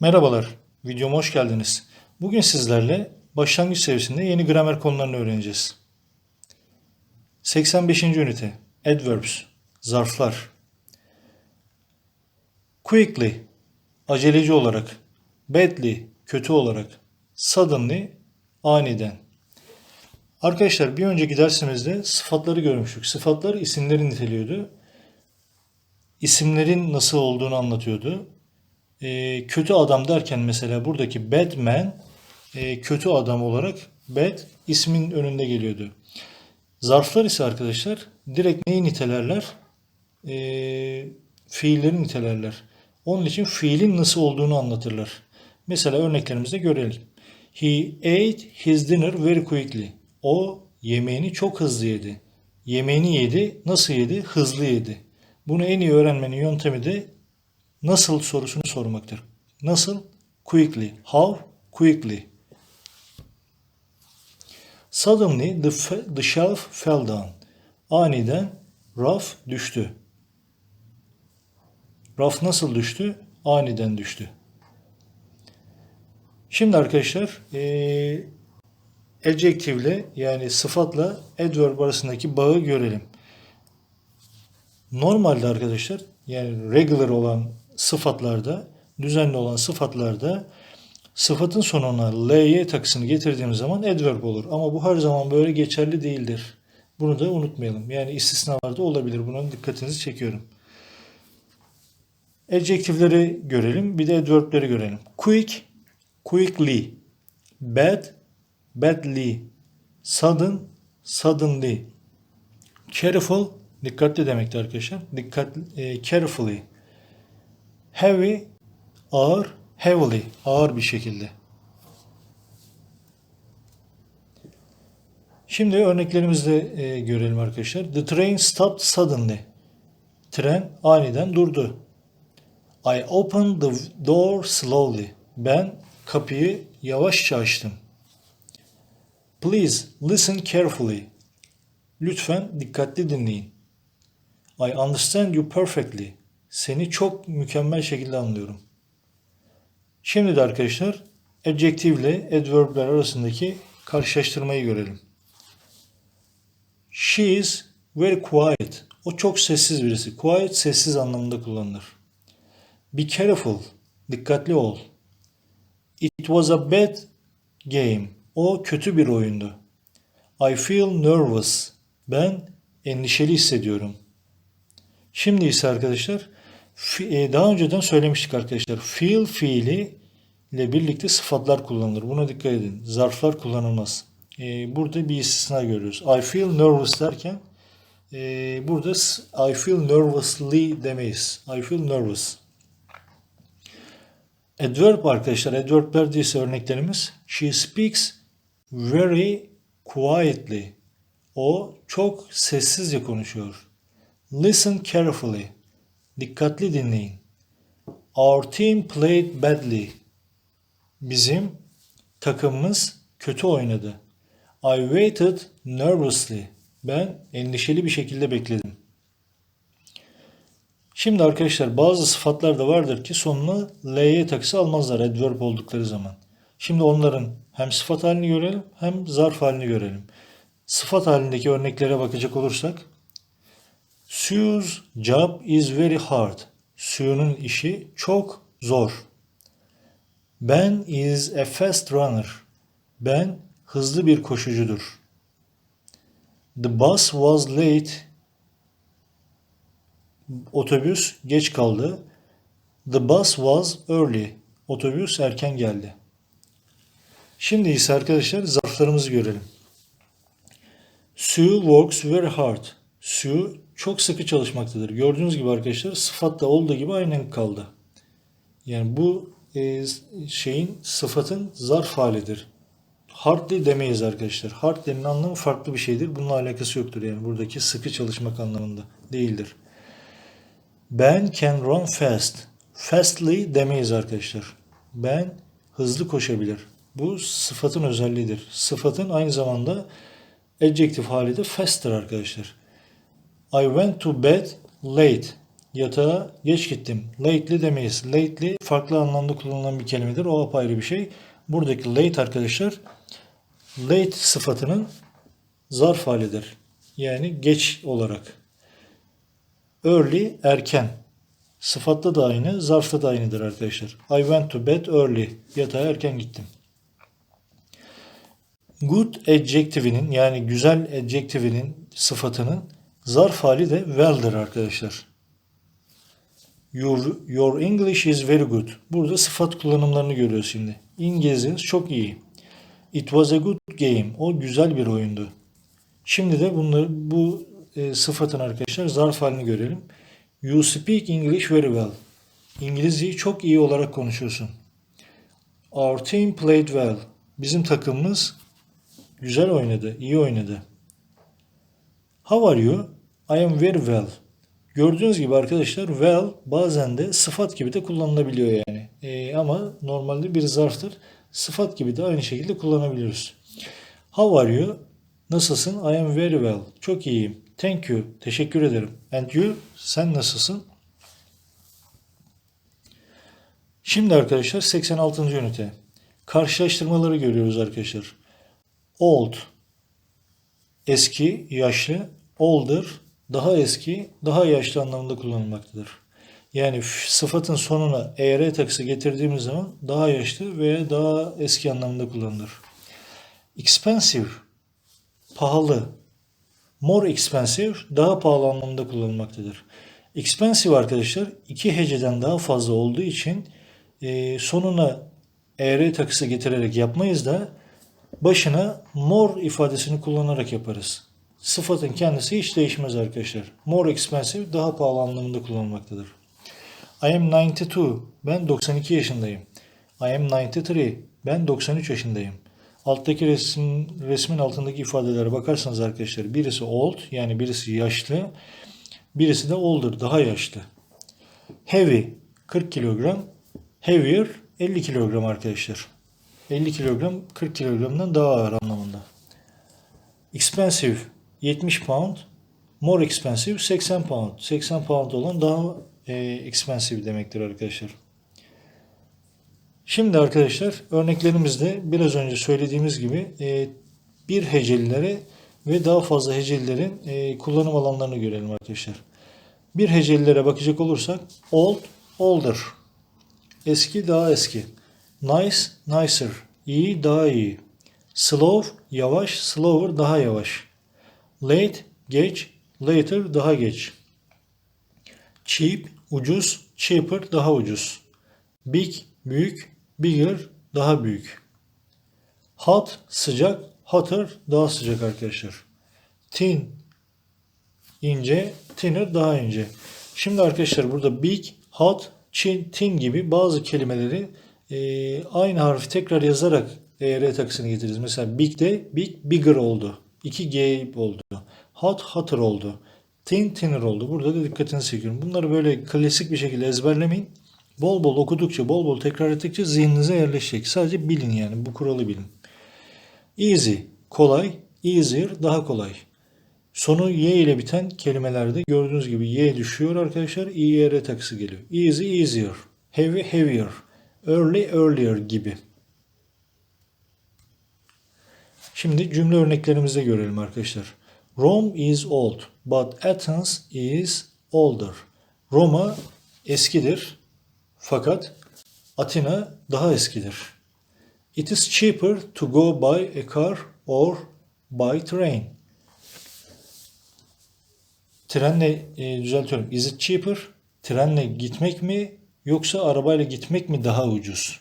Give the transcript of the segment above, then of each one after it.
Merhabalar, videoma hoş geldiniz. Bugün sizlerle başlangıç seviyesinde yeni gramer konularını öğreneceğiz. 85. ünite Adverbs, zarflar. Quickly, aceleci olarak. Badly, kötü olarak. Suddenly, aniden. Arkadaşlar bir önceki dersimizde sıfatları görmüştük. Sıfatlar isimleri niteliyordu. İsimlerin nasıl olduğunu anlatıyordu. Ee, kötü adam derken mesela buradaki Batman e, kötü adam olarak bad ismin önünde geliyordu. Zarflar ise arkadaşlar direkt neyi nitelerler? Ee, fiilleri nitelerler. Onun için fiilin nasıl olduğunu anlatırlar. Mesela örneklerimizde görelim. He ate his dinner very quickly. O yemeğini çok hızlı yedi. Yemeğini yedi. Nasıl yedi? Hızlı yedi. Bunu en iyi öğrenmenin yöntemi de nasıl sorusunu sormaktır. Nasıl? Quickly. How? Quickly. Suddenly the, the shelf fell down. Aniden raf düştü. Raf nasıl düştü? Aniden düştü. Şimdi arkadaşlar eee adjektifle yani sıfatla adverb arasındaki bağı görelim. Normalde arkadaşlar yani regular olan sıfatlarda, düzenli olan sıfatlarda sıfatın sonuna ly takısını getirdiğimiz zaman adverb olur. Ama bu her zaman böyle geçerli değildir. Bunu da unutmayalım. Yani istisnalarda olabilir. Buna dikkatinizi çekiyorum. Adjektifleri görelim. Bir de adverbleri görelim. Quick, quickly. Bad, badly. Sudden, suddenly. Careful, dikkatli demektir arkadaşlar. Dikkat, e, carefully. Heavy, ağır, heavily, ağır bir şekilde. Şimdi örneklerimizi de e, görelim arkadaşlar. The train stopped suddenly. Tren aniden durdu. I opened the door slowly. Ben kapıyı yavaşça açtım. Please listen carefully. Lütfen dikkatli dinleyin. I understand you perfectly. Seni çok mükemmel şekilde anlıyorum. Şimdi de arkadaşlar adjective ile adverbler arasındaki karşılaştırmayı görelim. She is very quiet. O çok sessiz birisi. Quiet sessiz anlamında kullanılır. Be careful. Dikkatli ol. It was a bad game. O kötü bir oyundu. I feel nervous. Ben endişeli hissediyorum. Şimdi ise arkadaşlar daha önceden söylemiştik arkadaşlar. Feel fiili ile birlikte sıfatlar kullanılır. Buna dikkat edin. Zarflar kullanılmaz. E, Burada bir istisna görüyoruz. I feel nervous derken e, burada I feel nervously demeyiz. I feel nervous. Adverb arkadaşlar. Adverbler ise örneklerimiz. She speaks very quietly. O çok sessizce konuşuyor. Listen carefully. Dikkatli dinleyin. Our team played badly. Bizim takımımız kötü oynadı. I waited nervously. Ben endişeli bir şekilde bekledim. Şimdi arkadaşlar bazı sıfatlar da vardır ki sonuna ly takısı almazlar adverb oldukları zaman. Şimdi onların hem sıfat halini görelim hem zarf halini görelim. Sıfat halindeki örneklere bakacak olursak Sue's job is very hard. Sue'nun işi çok zor. Ben is a fast runner. Ben hızlı bir koşucudur. The bus was late. Otobüs geç kaldı. The bus was early. Otobüs erken geldi. Şimdi ise arkadaşlar zarflarımızı görelim. Sue works very hard. Sue çok sıkı çalışmaktadır. Gördüğünüz gibi arkadaşlar sıfatta olduğu gibi aynen kaldı. Yani bu e, şeyin sıfatın zarf halidir. Hardly demeyiz arkadaşlar. Hardly'nin anlamı farklı bir şeydir. Bununla alakası yoktur yani buradaki sıkı çalışmak anlamında değildir. Ben can run fast. Fastly demeyiz arkadaşlar. Ben hızlı koşabilir. Bu sıfatın özelliğidir. Sıfatın aynı zamanda adjektif hali de fast'tir arkadaşlar. I went to bed late. Yatağa geç gittim. Lately demeyiz. Lately farklı anlamda kullanılan bir kelimedir. O apayrı bir şey. Buradaki late arkadaşlar late sıfatının zarf halidir. Yani geç olarak. Early erken. Sıfatta da aynı, zarfta da aynıdır arkadaşlar. I went to bed early. Yatağa erken gittim. Good adjective'inin yani güzel adjective'inin sıfatının zarf hali de well'dir arkadaşlar. Your, your English is very good. Burada sıfat kullanımlarını görüyoruz şimdi. İngilizceniz çok iyi. It was a good game. O güzel bir oyundu. Şimdi de bunları bu e, sıfatın arkadaşlar zarf halini görelim. You speak English very well. İngilizceyi çok iyi olarak konuşuyorsun. Our team played well. Bizim takımımız güzel oynadı, iyi oynadı. How are you? I am very well. Gördüğünüz gibi arkadaşlar well bazen de sıfat gibi de kullanılabiliyor yani. E, ama normalde bir zarftır. Sıfat gibi de aynı şekilde kullanabiliyoruz. How are you? Nasılsın? I am very well. Çok iyiyim. Thank you. Teşekkür ederim. And you? Sen nasılsın? Şimdi arkadaşlar 86. ünite. Karşılaştırmaları görüyoruz arkadaşlar. Old. Eski, yaşlı. Older. Daha eski, daha yaşlı anlamında kullanılmaktadır. Yani sıfatın sonuna er takısı getirdiğimiz zaman daha yaşlı veya daha eski anlamında kullanılır. Expensive pahalı. More expensive daha pahalı anlamında kullanılmaktadır. Expensive arkadaşlar iki heceden daha fazla olduğu için e, sonuna er takısı getirerek yapmayız da başına more ifadesini kullanarak yaparız. Sıfatın kendisi hiç değişmez arkadaşlar. More expensive daha pahalı anlamında kullanılmaktadır. I am 92. Ben 92 yaşındayım. I am 93. Ben 93 yaşındayım. Alttaki resim, resmin altındaki ifadelere bakarsanız arkadaşlar birisi old yani birisi yaşlı, birisi de older daha yaşlı. Heavy 40 kilogram, heavier 50 kilogram arkadaşlar. 50 kilogram 40 kilogramdan daha ağır anlamında. Expensive 70 pound, more expensive 80 pound. 80 pound olan daha e, expensive demektir arkadaşlar. Şimdi arkadaşlar örneklerimizde biraz önce söylediğimiz gibi e, bir hecelilere ve daha fazla hecelilerin e, kullanım alanlarını görelim arkadaşlar. Bir hecelilere bakacak olursak old, older. Eski, daha eski. Nice, nicer. İyi, daha iyi. Slow, yavaş, slower, daha yavaş. Late, geç, later, daha geç. Cheap, ucuz, cheaper, daha ucuz. Big, büyük, bigger, daha büyük. Hot, sıcak, hotter, daha sıcak arkadaşlar. Thin, ince, thinner, daha ince. Şimdi arkadaşlar burada big, hot, thin gibi bazı kelimeleri e, aynı harfi tekrar yazarak ER takısını getiririz. Mesela big de big, bigger oldu. 2G oldu. Hot, hotter oldu. Thin, thinner oldu. Burada da dikkatinizi çekiyorum. Bunları böyle klasik bir şekilde ezberlemeyin. Bol bol okudukça, bol bol tekrar ettikçe zihninize yerleşecek. Sadece bilin yani. Bu kuralı bilin. Easy, kolay. Easier, daha kolay. Sonu y ile biten kelimelerde gördüğünüz gibi y düşüyor arkadaşlar. er takısı geliyor. Easy, easier. Heavy, heavier. Early, earlier gibi. Şimdi cümle örneklerimizde görelim arkadaşlar. Rome is old, but Athens is older. Roma eskidir fakat Atina daha eskidir. It is cheaper to go by a car or by train. Trenle e, düzeltiyorum. Is it cheaper? Trenle gitmek mi yoksa arabayla gitmek mi daha ucuz?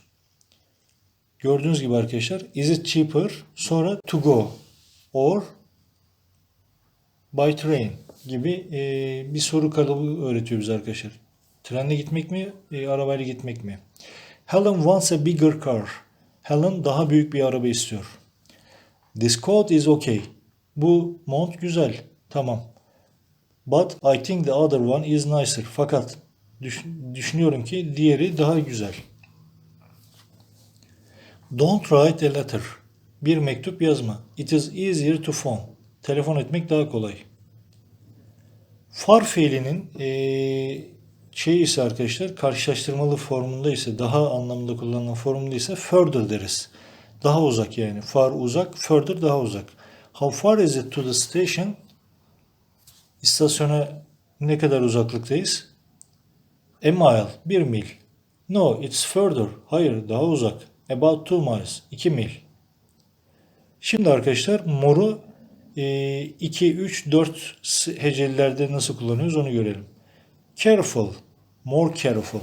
Gördüğünüz gibi arkadaşlar is it cheaper sonra to go or by train gibi e, bir soru kalıbı öğretiyor bize arkadaşlar. Trenle gitmek mi, e, arabayla gitmek mi? Helen wants a bigger car. Helen daha büyük bir araba istiyor. This coat is okay. Bu mont güzel. Tamam. But I think the other one is nicer. Fakat düş düşünüyorum ki diğeri daha güzel. Don't write a letter. Bir mektup yazma. It is easier to phone. Telefon etmek daha kolay. Far fiilinin e, şey ise arkadaşlar karşılaştırmalı formunda ise daha anlamında kullanılan formunda ise further deriz. Daha uzak yani. Far uzak, further daha uzak. How far is it to the station? İstasyona ne kadar uzaklıktayız? A mile, bir mil. No, it's further. Hayır, daha uzak. About two miles, iki mil. Şimdi arkadaşlar moru 2, 3, 4 hecelilerde nasıl kullanıyoruz onu görelim. Careful, more careful.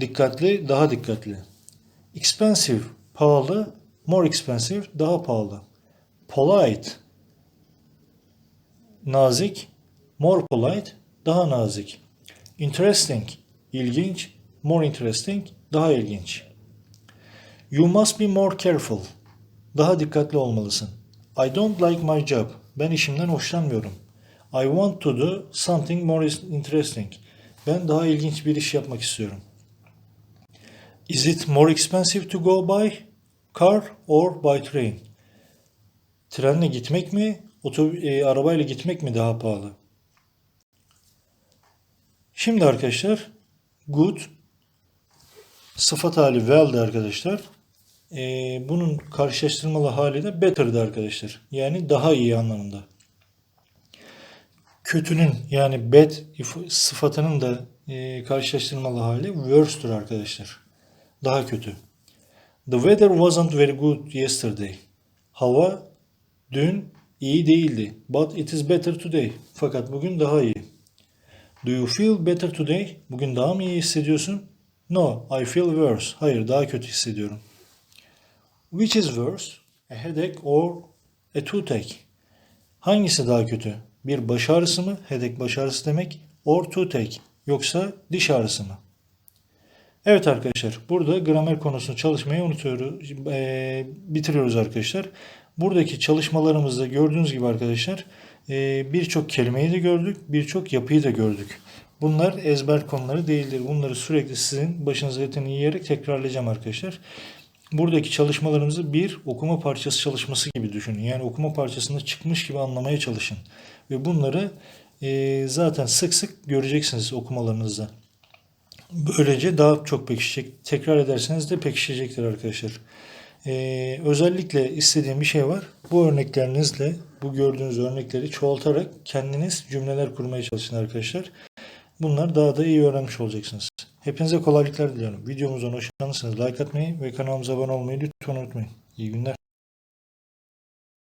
Dikkatli, daha dikkatli. Expensive, pahalı, more expensive, daha pahalı. Polite, nazik, more polite, daha nazik. Interesting, ilginç, more interesting, daha ilginç. You must be more careful. Daha dikkatli olmalısın. I don't like my job. Ben işimden hoşlanmıyorum. I want to do something more interesting. Ben daha ilginç bir iş yapmak istiyorum. Is it more expensive to go by car or by train? Trenle gitmek mi, otobüs, e, arabayla gitmek mi daha pahalı? Şimdi arkadaşlar good sıfat hali well'di arkadaşlar. Ee, bunun karşılaştırmalı hali de better'dı arkadaşlar. Yani daha iyi anlamında. Kötünün yani bad sıfatının da e, karşılaştırmalı hali worse'tür arkadaşlar. Daha kötü. The weather wasn't very good yesterday. Hava dün iyi değildi. But it is better today. Fakat bugün daha iyi. Do you feel better today? Bugün daha mı iyi hissediyorsun? No, I feel worse. Hayır, daha kötü hissediyorum. Which is worse? A headache or a toothache? Hangisi daha kötü? Bir baş ağrısı mı? Headache baş ağrısı demek. Or toothache. Yoksa diş ağrısı mı? Evet arkadaşlar burada gramer konusunu çalışmayı unutuyoruz. eee, bitiriyoruz arkadaşlar. Buradaki çalışmalarımızda gördüğünüz gibi arkadaşlar eee, birçok kelimeyi de gördük. Birçok yapıyı da gördük. Bunlar ezber konuları değildir. Bunları sürekli sizin başınıza etini yiyerek tekrarlayacağım arkadaşlar. Buradaki çalışmalarımızı bir okuma parçası çalışması gibi düşünün. Yani okuma parçasında çıkmış gibi anlamaya çalışın. Ve bunları eee, zaten sık sık göreceksiniz okumalarınızda. Böylece daha çok pekişecek. Tekrar ederseniz de pekişecektir arkadaşlar. Ee, özellikle istediğim bir şey var. Bu örneklerinizle, bu gördüğünüz örnekleri çoğaltarak kendiniz cümleler kurmaya çalışın arkadaşlar. Bunlar daha da iyi öğrenmiş olacaksınız. Hepinize kolaylıklar diliyorum. Videomuzdan hoşlanırsanız like atmayı ve kanalımıza abone olmayı lütfen unutmayın. İyi günler.